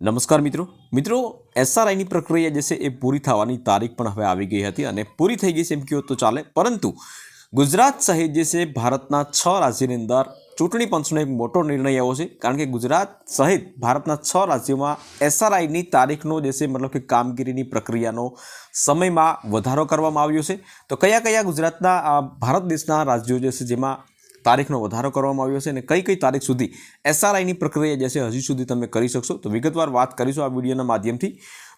નમસ્કાર મિત્રો. મિત્રો એસઆરઆઈની પ્રક્રિયા જે છે એ પૂરી થવાની તારીખ પણ હવે આવી ગઈ હતી અને પૂરી થઈ ગઈ છે એમ કહો તો ચાલે. પરંતુ ગુજરાત સહિત જે છે ભારતના છ રાજ્યની અંદર ચૂંટણી પંચનો એક મોટો નિર્ણય આવ્યો છે. કારણ કે ગુજરાત સહિત ભારતના છ રાજ્યોમાં એસઆરઆઈની તારીખનો જે છે મતલબ કે કામગીરીની પ્રક્રિયાનો સમયમાં વધારો કરવામાં આવ્યો છે. તો કયા કયા ગુજરાતના ભારત દેશના રાજ્યો જે છે જેમાં તારીખનો વધારો કરવામાં આવ્યો છે અને કઈ કઈ તારીખ સુધી એસઆરઆઈની પ્રક્રિયા જે છે હજી સુધી તમે કરી શકશો. તો વિગતવાર વાત કરીશું આ વિડીયોના માધ્યમથી.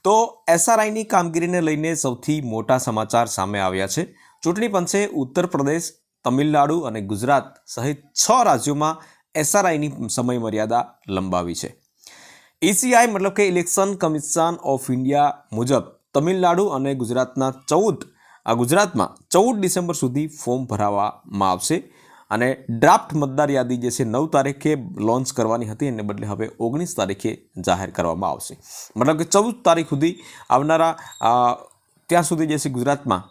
તો એસઆરઆઈની કામગીરીને લઈને સૌથી મોટા સમાચાર સામે આવ્યા છે. ચૂંટણી પંચે ઉત્તર પ્રદેશ તમિલનાડુ અને ગુજરાત સહિત છ રાજ્યોમાં એસઆરઆઈની સમય મર્યાદા લંબાવી છે. ઈસીઆઈ મતલબ કે ઇલેક્શન કમિશન ઓફ ઇન્ડિયા મુજબ તમિલનાડુ અને ગુજરાતના ચૌદ, આ ગુજરાતમાં ચૌદ ડિસેમ્બર સુધી ફોર્મ ભરાવવામાં આવશે. અને ડ્રાફ્ટ મતદાર યાદી જે છે નવ તારીખે લોન્ચ કરવાની હતી, એને બદલે હવે ઓગણીસ તારીખે જાહેર કરવામાં આવશે. મતલબ કે ચૌદ તારીખ સુધી આવનારા ત્યાં સુધી જે છે ગુજરાતમાં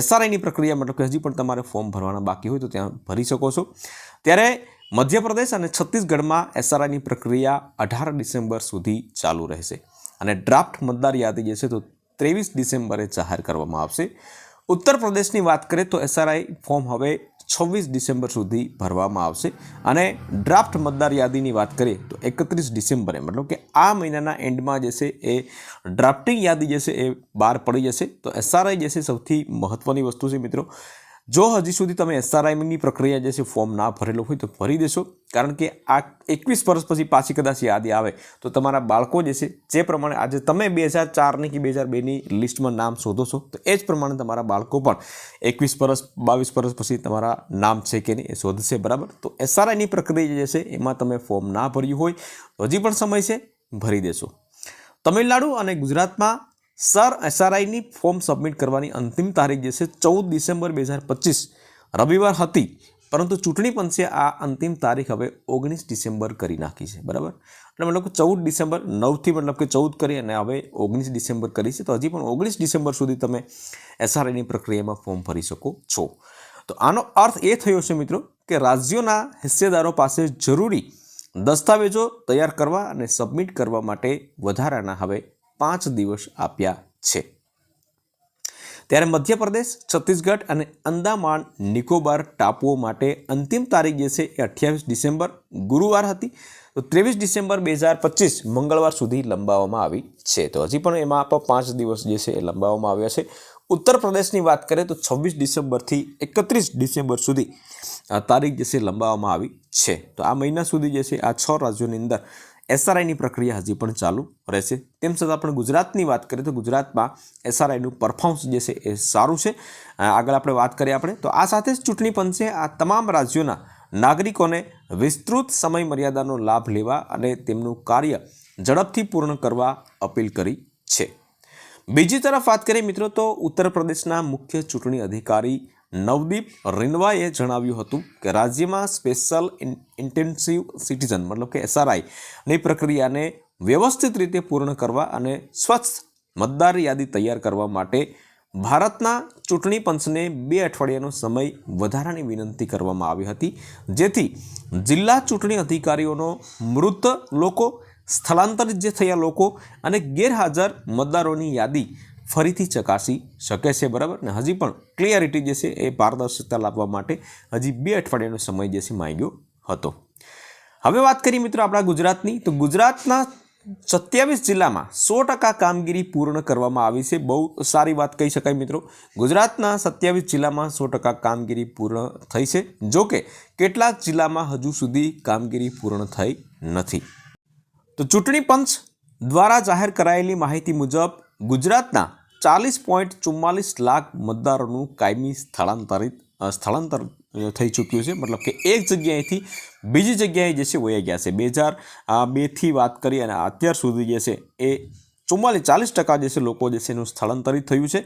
એસઆરઆઈની પ્રક્રિયા, મતલબ કે હજી પણ તમારે ફોર્મ ભરવાના બાકી હોય તો ત્યાં ભરી શકો છો. ત્યારે મધ્યપ્રદેશ અને છત્તીસગઢમાં એસઆરઆઈની પ્રક્રિયા અઢાર ડિસેમ્બર સુધી ચાલુ રહેશે અને ડ્રાફ્ટ મતદાર યાદી જે છે તો ત્રેવીસ ડિસેમ્બરે જાહેર કરવામાં આવશે. ઉત્તર પ્રદેશની વાત કરીએ તો એસઆરઆઈ ફોર્મ હવે છવ્વીસ ડિસેમ્બર સુધી ભરવામાં આવશે. અને ડ્રાફ્ટ મતદાર યાદીની વાત કરીએ તો એકત્રીસ ડિસેમ્બરે, મતલબ કે આ મહિનાના એન્ડમાં જે છે એ ડ્રાફ્ટિંગ યાદી જે છે એ બહાર પડી જશે. તો એસઆરઆઈ જે છે સૌથી મહત્ત્વની વસ્તુ છે મિત્રો. જો હજી સુધી તમે એસઆરઆઈની પ્રક્રિયા જે છે ફોર્મ ના ભરેલું હોય તો ભરી દેશો, કારણ કે આ એકવીસ વર્ષ પછી પાછી કદાચ યાદી આવે તો તમારા બાળકો જે છે, જે પ્રમાણે આજે તમે બે હજાર ચારની કે બે હજાર બેની લિસ્ટમાં નામ શોધો છો, તો એ જ પ્રમાણે તમારા બાળકો પણ એકવીસ વર્ષ, બાવીસ વર્ષ પછી તમારા નામ છે કે નહીં એ શોધશે, બરાબર? તો એસઆરઆઈની પ્રક્રિયા જે છે, એમાં તમે ફોર્મ ના ભર્યું હોય, હજી પણ સમય છે, ભરી દેશો. તમિલનાડુ અને ગુજરાતમાં સર એસઆરઆઈની ફોર્મ સબમિટ કરવાની અંતિમ તારીખ જે છે ચૌદ ડિસેમ્બર બે હજાર પચીસ. રવિવાર હતી, પરંતુ ચૂંટણી પંચે આ અંતિમ તારીખ હવે ઓગણીસ ડિસેમ્બર કરી નાખી છે, બરાબર? એટલે મતલબ કે ચૌદ ડિસેમ્બર, નવથી મતલબ કે ચૌદ કરી અને હવે ઓગણીસ ડિસેમ્બર કરી છે. તો હજી પણ ઓગણીસ ડિસેમ્બર સુધી તમે એસઆરઆઈની પ્રક્રિયામાં ફોર્મ ભરી શકો છો. તો આનો અર્થ એ થયો છે મિત્રો કે રાજ્યોના હિસ્સેદારો પાસે જરૂરી દસ્તાવેજો તૈયાર કરવા અને સબમિટ કરવા માટે વધારાના હવે પાંચ દિવસ આપ્યા છે. ત્યારે મધ્યપ્રદેશ, છત્તીસગઢ અને અંદામાન નિકોબાર ટાપુઓ માટે અંતિમ તારીખ જે છે એ અઠ્યાવીસ ડિસેમ્બર ગુરુવાર હતી. તો ત્રેવીસ ડિસેમ્બર બે હજાર પચીસ મંગળવાર સુધી લંબાવવામાં આવી છે. તો હજી પણ એમાં પણ પાંચ દિવસ જે છે એ લંબાવવામાં આવ્યા છે. ઉત્તર પ્રદેશની વાત કરીએ તો છવ્વીસ ડિસેમ્બરથી એકત્રીસ ડિસેમ્બર સુધી તારીખ જે છે લંબાવવામાં આવી છે. તો આ મહિના સુધી જે છે આ છ રાજ્યોની અંદર એસઆરઆઈની પ્રક્રિયા હજી પણ ચાલુ રહેશે. તેમ છતાં પણ ગુજરાતની વાત કરીએ તો ગુજરાતમાં એસઆરઆઈનું પરફોર્મન્સ જે છે એ સારું છે. આગળ આપણે વાત કરીએ આપણે. તો આ સાથે જ ચૂંટણી પંચે આ તમામ રાજ્યોના નાગરિકોને વિસ્તૃત સમય મર્યાદાનો લાભ લેવા અને તેમનું કાર્ય ઝડપથી પૂર્ણ કરવા અપીલ કરી છે. બીજી તરફ વાત કરીએ મિત્રો તો ઉત્તર પ્રદેશના મુખ્ય ચૂંટણી અધિકારી નવદીપ રિનવાએ જણાવ્યું હતું કે રાજ્યમાં સ્પેશિયલ ઇન્ટેન્સિવ સિટીઝન મતલબ કે એસઆરઆઈની પ્રક્રિયાને વ્યવસ્થિત રીતે પૂર્ણ કરવા અને સ્વચ્છ મતદાર યાદી તૈયાર કરવા માટે ભારતના ચૂંટણી પંચને બે અઠવાડિયાનો સમય વધારાની વિનંતી કરવામાં આવી હતી. જેથી જિલ્લા ચૂંટણી અધિકારીઓનો મૃત લોકો, સ્થળાંતરિત જે થયા લોકો અને ગેરહાજર મતદારોની યાદી ફરીથી ચકાસી શકે છે, બરાબર? ને હજી પણ ક્લિયરિટી જે છે એ પારદર્શકતા લાવવા માટે હજી બે અઠવાડિયાનો સમય જે છે માંગ્યો હતો. હવે વાત કરીએ મિત્રો આપણા ગુજરાતની. તો ગુજરાતના સત્યાવીસ જિલ્લામાં સો ટકા કામગીરી પૂર્ણ કરવામાં આવી છે. બહુ સારી વાત કહી શકાય મિત્રો. ગુજરાતના સત્યાવીસ જિલ્લામાં સો ટકા કામગીરી પૂર્ણ થઈ છે. જોકે કેટલાક જિલ્લામાં હજુ સુધી કામગીરી પૂર્ણ થઈ નથી. તો ચૂંટણી પંચ દ્વારા જાહેર કરાયેલી માહિતી મુજબ ગુજરાતના ચાલીસ પોઈન્ટ ચુમ્માલીસ લાખ મતદારોનું કાયમી સ્થળાંતરિત સ્થળાંતર થઈ ચૂક્યું છે. મતલબ કે એક જગ્યાએથી બીજી જગ્યાએ જે છે વયા ગયા છે. બે હજાર બેથી વાત કરી અને અત્યાર સુધી જે છે એ ચુમ્માલીસ, ચાલીસ ટકા જે છે લોકો જે છે એનું સ્થળાંતરિત થયું છે.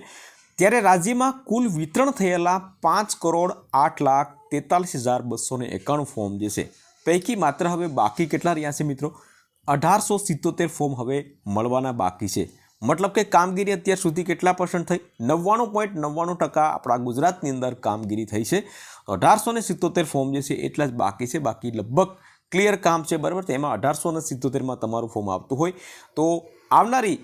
ત્યારે રાજ્યમાં કુલ વિતરણ થયેલા પાંચ કરોડ આઠ લાખ તેતાલીસ હજાર બસો ને એકાણું ફોર્મ જે છે, પૈકી માત્ર હવે બાકી કેટલા રહ્યા છે મિત્રો? અઢારસો સિત્તોતેર ફોર્મ હવે મળવાના બાકી છે. મતલબ કે કામગીરી અત્યાર સુધી કેટલા પર્સન્ટ થઈ? નવ્વાણું પોઈન્ટ નવ્વાણું ટકા આપણા ગુજરાતની અંદર કામગીરી થઈ છે. અઢારસો ને સિત્તોતેર ફોર્મ જે છે, એટલા જ બાકી છે. બાકી લગભગ ક્લિયર કામ છે, બરાબર? તો એમાં અઢારસો ને સિત્તોતેરમાં તમારું ફોર્મ આવતું હોય. તો આવનારી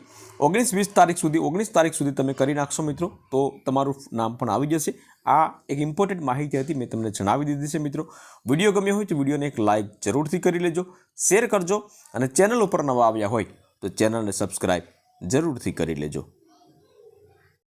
ઓગણીસ વીસ તારીખ સુધી, ઓગણીસ તારીખ સુધી તમે કરી નાખશો મિત્રો, તો તમારું નામ પણ આવી જશે. આ એક ઇમ્પોર્ટન્ટ માહિતી હતી, મેં તમને જણાવી દીધી છે મિત્રો. વીડિયો ગમ્યો હોય તો વિડીયોને એક લાઇક જરૂરથી કરી લેજો, શેર કરજો અને ચેનલ ઉપર નવા આવ્યા હોય તો ચેનલને સબસ્ક્રાઈબ જરૂરથી કરી લેજો.